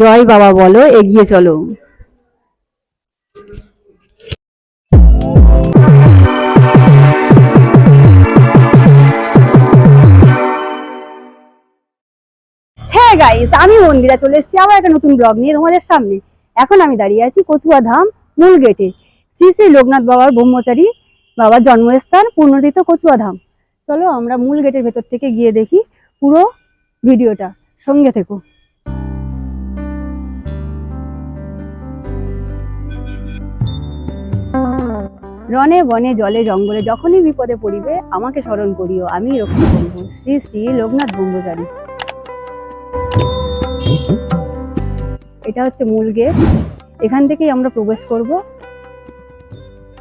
জয় বাবা বলো, এগিয়ে চলো। হ্যাঁ গাইস আমি মন্দিরা, চলে এসেছি আবার একটা নতুন ব্লগ নিয়ে তোমাদের সামনে। এখন আমি দাঁড়িয়ে আছি কচুয়া ধাম মূল গেটে শ্রী শ্রী লোকনাথ বাবার ব্রহ্মচারী বাবার জন্মস্থান পুনর্দিত কচুয়া ধাম। চলো আমরা মূল গেটের ভেতর থেকে গিয়ে দেখি পুরো ভিডিওটা সঙ্গে থেকো। রনে বনে, জলে, জঙ্গলে যখনই বিপদে পড়িবে, আমাকে স্মরণ করিও, আমি রক্ষা করব। শ্রী শ্রী লোকনাথ ব্রহ্মচারী। এটা হচ্ছে মূল গেট। এখান থেকেই আমরা প্রবেশ করব।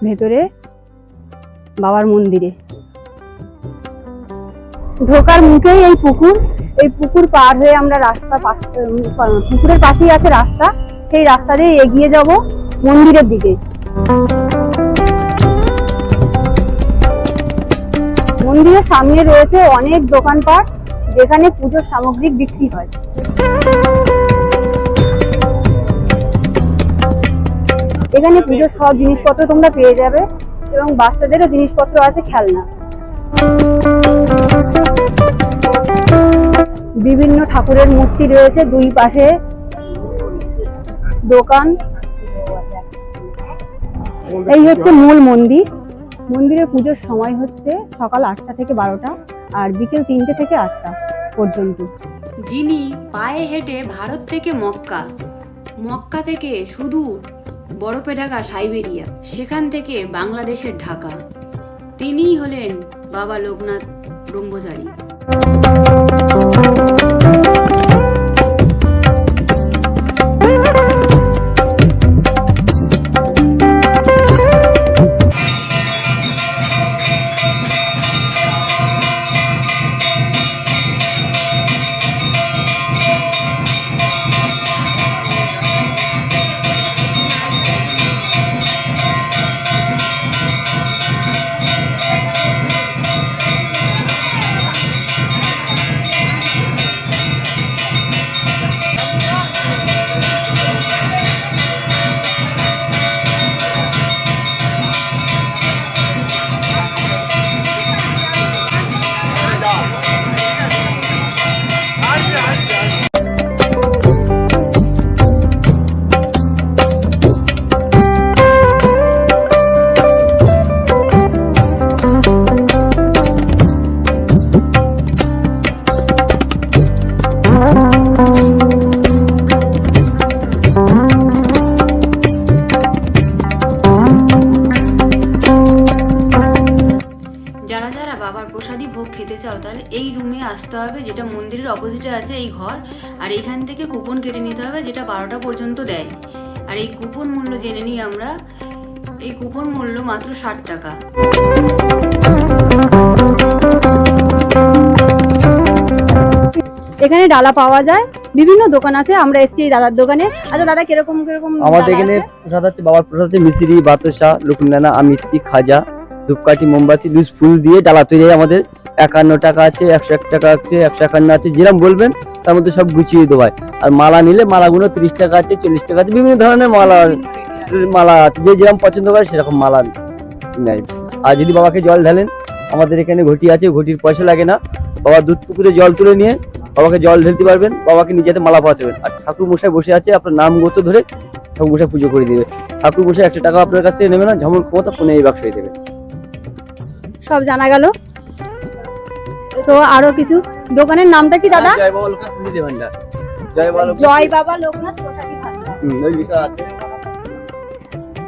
ভেতরে বাবার মন্দিরে। ঢোকার মুখেই এই পুকুর। এই পুকুর পার হয়ে আমরা রাস্তা পুকুরের পাশেই আছে রাস্তা। সেই রাস্তা দিয়ে এগিয়ে যাব মন্দিরের দিকে। মন্দিরের সামনে রয়েছে অনেক দোকানপাট যেখানে পুজোর সামগ্রী বিক্রি হয়। এখানে পুজোর সব জিনিসপত্র তোমরা পেয়ে যাবে এবং বাচ্চাদেরও জিনিসপত্র আছে খেলনা। বিভিন্ন ঠাকুরের মূর্তি রয়েছে দুই পাশে। দোকান। এই হচ্ছে মূল মন্দির। মন্দিরের পুজোর সময় হচ্ছে সকাল আটটা থেকে বারোটা আর বিকেল তিনটে থেকে আটটা পর্যন্ত। যিনি পায়ে হেঁটে ভারত থেকে মক্কা মক্কা থেকে শুধু বরফে ঢাকা সাইবেরিয়া, সেখান থেকে বাংলাদেশের ঢাকা। তিনিই হলেন বাবা লোকনাথ ব্রহ্মচারী। যারা যারা বাবার প্রসাদী ভোগ খেতে চাও তাহলে এই রুমে আসতে হবে যেটা মন্দিরের অপোজিটে আছে এই ঘর। আর এইখান থেকে কুপন কেটে নিতে হবে যেটা বারোটা পর্যন্ত দেয়। আর এই কুপন মূল্য জেনে নিই আমরা। এই কুপন মূল্য মাত্র ষাট টাকা। এখানে ডালা পাওয়া যায়। বিভিন্ন দোকান আছে আমরা এসেছি এই দাদার দোকানে। আচ্ছা দাদা কীরকম কীরকম আমাদের এখানে প্রসাদ হচ্ছে বাবার প্রসাদ হচ্ছে মিশ্রি বাতাসা লুকুন্দানা আমিত্তি খাজা। ধূপকাঠি, মোমবাতি লুজ ফুল দিয়ে ডালা তৈরি আমাদের। একান্ন টাকা আছে, একশো এক টাকা আছে, একশো একান্ন আছে যেরকম বলবেন, তার মধ্যে সব গুছিয়ে দেওয়া হয়। আর মালা নিলে মালাগুলো তিরিশ টাকা আছে, চল্লিশ টাকা আছে, বিভিন্ন ধরনের মালা মালা আছে, যে যেরকম পছন্দ করে সেরকম মালা নেয়। আর যদি বাবাকে জল ঢালেন, আমাদের এখানে ঘটি আছে, ঘটির পয়সা লাগে না। বাবা দুধ পুকুরে জল তুলে নিয়ে বাবাকে জল ঢেলতে পারবেন, বাবাকে নিজেতে মালা পাওয়াতে আর ঠাকুর মশাই বসে আছে, আপনার নাম গত ধরে ঠাকুর মশাই পুজো করে দিবে। ঠাকুর মশাই একটা টাকা আপনার কাছ থেকে নেবে না যেমন ক্ষমতা ফোনে এই বাক্সে দেবে। সব জানা গেল। তো আরও কিছু। দোকানের নামটা কি দাদা? জয় বাবা লোকনাথ পুঁজি দেবেন না জয় বাবা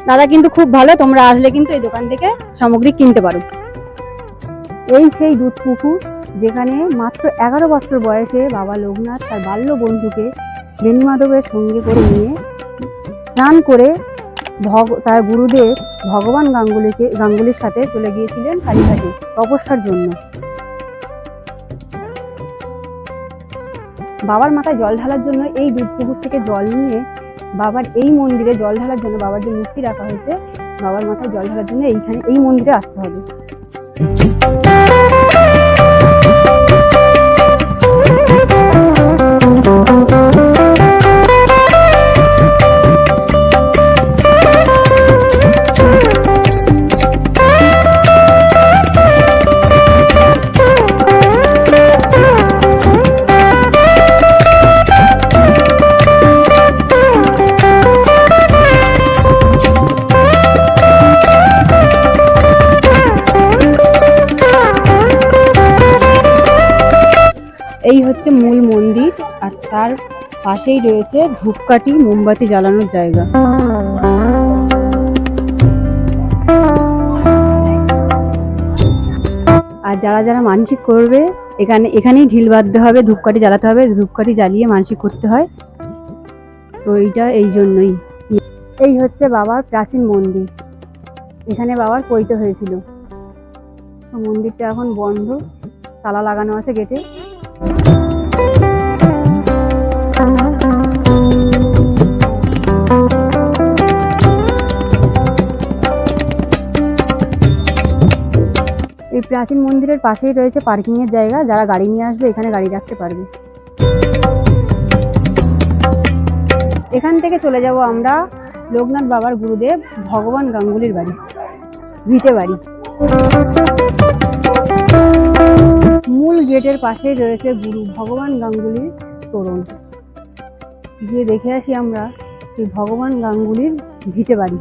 দাদা কিন্তু খুব ভালো। তোমরা আসলে কিন্তু এই দোকান থেকে সামগ্রী কিনতে পারো। এই সেই দুধ পুকুর যেখানে মাত্র এগারো বছর বয়সে বাবা লোকনাথ তার বাল্য বন্ধুকে বেণীমাধবের সঙ্গে করে নিয়ে স্নান করে ভগ তার গুরুদেব ভগবান গাঙ্গুলিকে, গাঙ্গুলির সাথে চলে গিয়েছিলেন কালীঘাটে তপস্যার জন্য। বাবার মাথায় জল ঢালার জন্য এই দুধ পুকুর থেকে জল নিয়ে বাবার এই মন্দিরে জল ঢালার জন্য বাবার যে মূর্তি রাখা হয়েছে, বাবার মাথায় জল ঢালার জন্য এইখানে এই মন্দিরে আসতে হবে। মন্দির আর তার পাশেই রয়েছে ধূপকাঠি, মোমবাতি জ্বালানোর জায়গা। আর যারা যারা মানসিক করবে, এখানে, এখানেই ঢিল বাঁধতে হবে, ধূপকাঠি জ্বালাতে হবে, ধূপকাঠি জ্বালিয়ে মানসিক করতে হয়। তো এইটা এই জন্যই। এই হচ্ছে বাবার প্রাচীন মন্দির। এখানে বাবার পৈতে হয়েছিল। মন্দিরটা এখন বন্ধ। তালা লাগানো আছে গেটে। প্রাচীন মন্দিরের পাশেই রয়েছে পার্কিংয়ের জায়গা। যারা গাড়ি নিয়ে আসবে, এখানে গাড়ি রাখতে পারবে। এখান থেকে চলে যাব আমরা লোকনাথ বাবার গুরুদেব ভগবান গাঙ্গুলির বাড়ি, ভিটে বাড়ি। মূল গেটের পাশেই রয়েছে গুরু ভগবান গাঙ্গুলির তোরণ। গিয়ে দেখে আসি আমরা এই ভগবান গাঙ্গুলির ভিটে বাড়ি।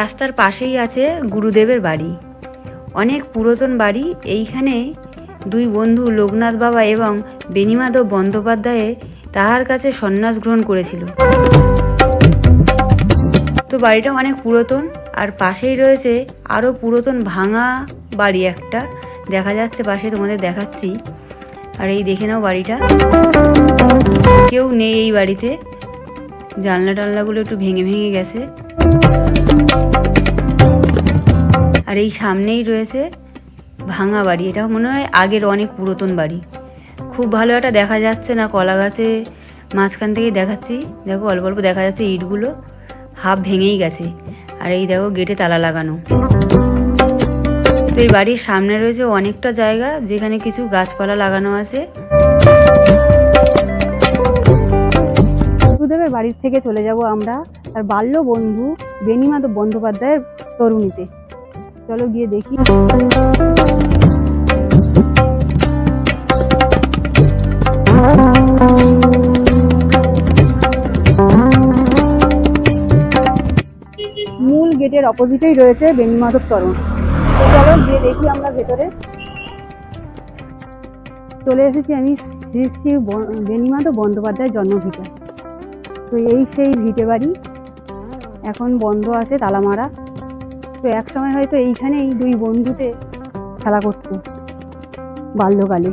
রাস্তার পাশেই আছে গুরুদেবের বাড়ি। অনেক পুরাতন বাড়ি। এইখানে দুই বন্ধু লোকনাথ বাবা এবং বেনিমাধব বন্দ্যোপাধ্যায়ে তাহার কাছে সন্ন্যাস গ্রহণ করেছিল। তো বাড়িটা অনেক পুরাতন আর পাশেই রয়েছে আরও পুরাতন ভাঙা বাড়ি একটা। দেখা যাচ্ছে, পাশে তোমাদের দেখাচ্ছি। আর এই দেখে নাও বাড়িটা। কেউ নেই এই বাড়িতে। জানলা টালনাগুলো একটু ভেঙে ভেঙে গেছে। আর এই সামনেই রয়েছে ভাঙা বাড়ি। এটা মনে হয় আগের অনেক পুরাতন বাড়ি। খুব ভালো একটা দেখা যাচ্ছে না কলা গাছে। মাঝখান থেকেই দেখাচ্ছি। দেখো, অল্প অল্প দেখা যাচ্ছে ইটগুলো। হাফ ভেঙেই গেছে। আর এই দেখো, গেটে তালা লাগানো। তো এই বাড়ির সামনে রয়েছে অনেকটা জায়গা, যেখানে কিছু গাছপালা লাগানো আছে। বাড়ির থেকে চলে যাব আমরা। তার বাল্য বন্ধু বেনিমাধব বন্দ্যোপাধ্যায়ের তরুণীতে। চলো গিয়ে দেখি। মূল গেটের অপোজিটেই রয়েছে বেনিমাধব তরুণ। চলো গিয়ে দেখি আমরা ভেতরে। চলে এসেছি আমি শ্রী শ্রী বেনিমাধব বন্দ্যোপাধ্যায়ের জন্মভিটা। তো এই সেই ভিটে বাড়ি। এখন বন্ধ আছে তালা মারা তো এক সময় হয়তো এইখানেই দুই বন্ধুতে খেলা করতো, বাল্যকালে।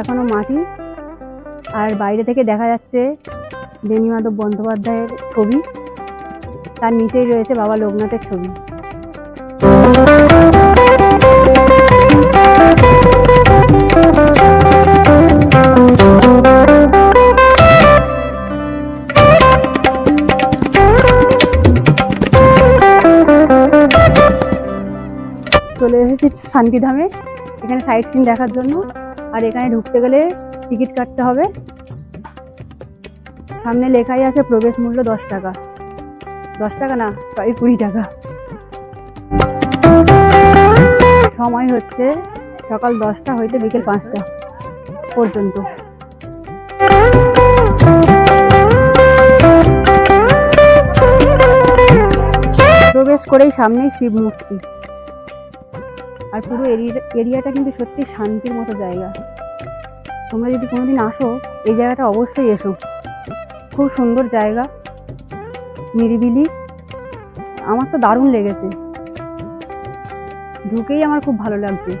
এখনও মাটি। আর বাইরে থেকে দেখা যাচ্ছে বেণীমাধব বন্দ্যোপাধ্যায়ের ছবি। তার নিচেই রয়েছে বাবা লোকনাথের ছবি। চলে এসেছি শান্তিধামে এখানে সাইট সিন দেখার জন্য। আর এখানে ঢুকতে গেলে টিকিট কাটতে হবে। সামনে লেখাই আছে প্রবেশ মূল্য দশ টাকা। দশ টাকা না, সরি, কুড়ি টাকা। সময় হচ্ছে সকাল দশটা হইতে বিকেল পাঁচটা পর্যন্ত। প্রবেশ করেই সামনেই শিব মূর্তি। আর পুরো এরিয়া, এরিয়াটা কিন্তু সত্যি শান্তির মতো জায়গা। তোমরা যদি কোনোদিন আসো, এই জায়গাটা অবশ্যই এসো। খুব সুন্দর জায়গা, নিরিবিলি। আমার তো দারুণ লেগেছে। ঢুকেই আমার খুব ভালো লাগছে।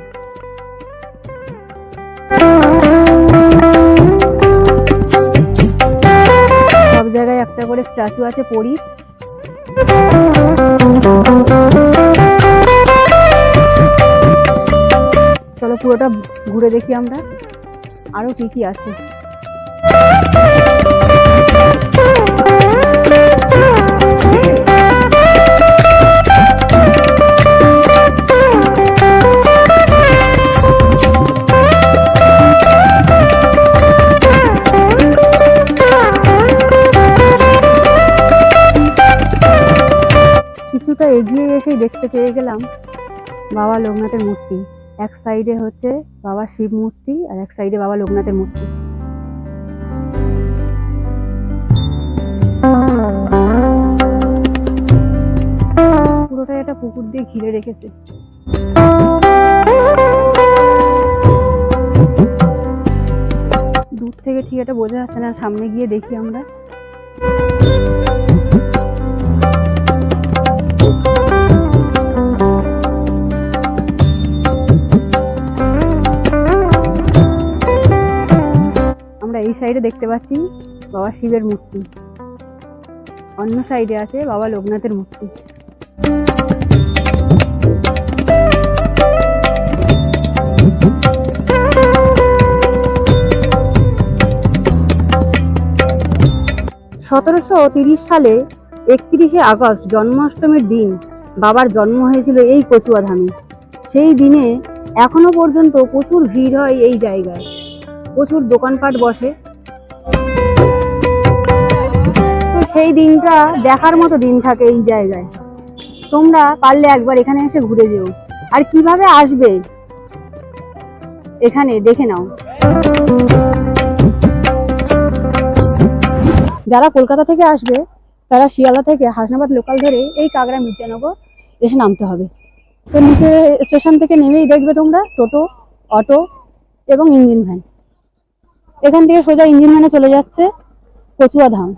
সব জায়গায় একটা করে স্ট্যাচু আছে পরি পুরোটা ঘুরে দেখি আমরা। আরও কি কি আছে। কিছুটা এগিয়ে এসেই দেখতে পেয়ে গেলাম বাবা লোকনাথের মূর্তি। এক সাইডে হচ্ছে বাবা শিব মূর্তি আর এক সাইডে বাবা লোকনাথের মূর্তি। পুরোটাই একটা পুকুর দিয়ে ঘিরে রেখেছে। দূর থেকে ঠিক এটা বোঝা যাচ্ছে না, সামনে গিয়ে দেখি আমরা। সাইডে দেখতে পাচ্ছি বাবা শিবের মূর্তি। অন্য সাইডে আছে বাবা লোকনাথের মূর্তি। সতেরোশো তিরিশ সালে একত্রিশে আগস্ট জন্মাষ্টমীর দিন বাবার জন্ম হয়েছিল এই কচুয়াধামে সেই দিনে এখনও পর্যন্ত প্রচুর ভিড় হয় এই জায়গায়। প্রচুর দোকানপাট বসে। তো সেই দিনটা দেখার মতো দিন থাকে এই জায়গায়। তোমরা পারলে একবার এখানে এসে ঘুরে যেও। আর কীভাবে আসবে? এখানে দেখে নাও। যারা কলকাতা থেকে আসবে, তারা শিয়ালদা থেকে হাসনাবাদ লোকাল ধরে এই কাগড়া মির্জানগর এসে নামতে হবে। তো নিচে স্টেশন থেকে নেমেই দেখবে তোমরা টোটো, অটো এবং ইঞ্জিন ভ্যান এখান থেকে সোজা ইঞ্জিন ভ্যানে চলে যাচ্ছে কচুয়া ধাম।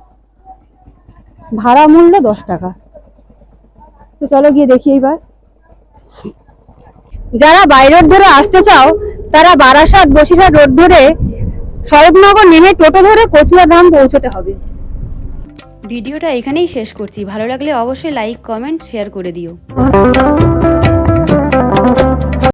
ভাড়া মূল্য দশ টাকা। তো চলো গিয়ে দেখি এইবার। যারা বাইরের ধরে আসতে চাও, তারা বারাসাত, বসিরহাট রোড ধরে স্বরূপনগর নেমে টোটো ধরে কচুয়া ধাম পৌঁছতে হবে। ভিডিওটা এখানেই শেষ করছি। ভালো লাগলে অবশ্যই লাইক কমেন্ট শেয়ার করে দিও।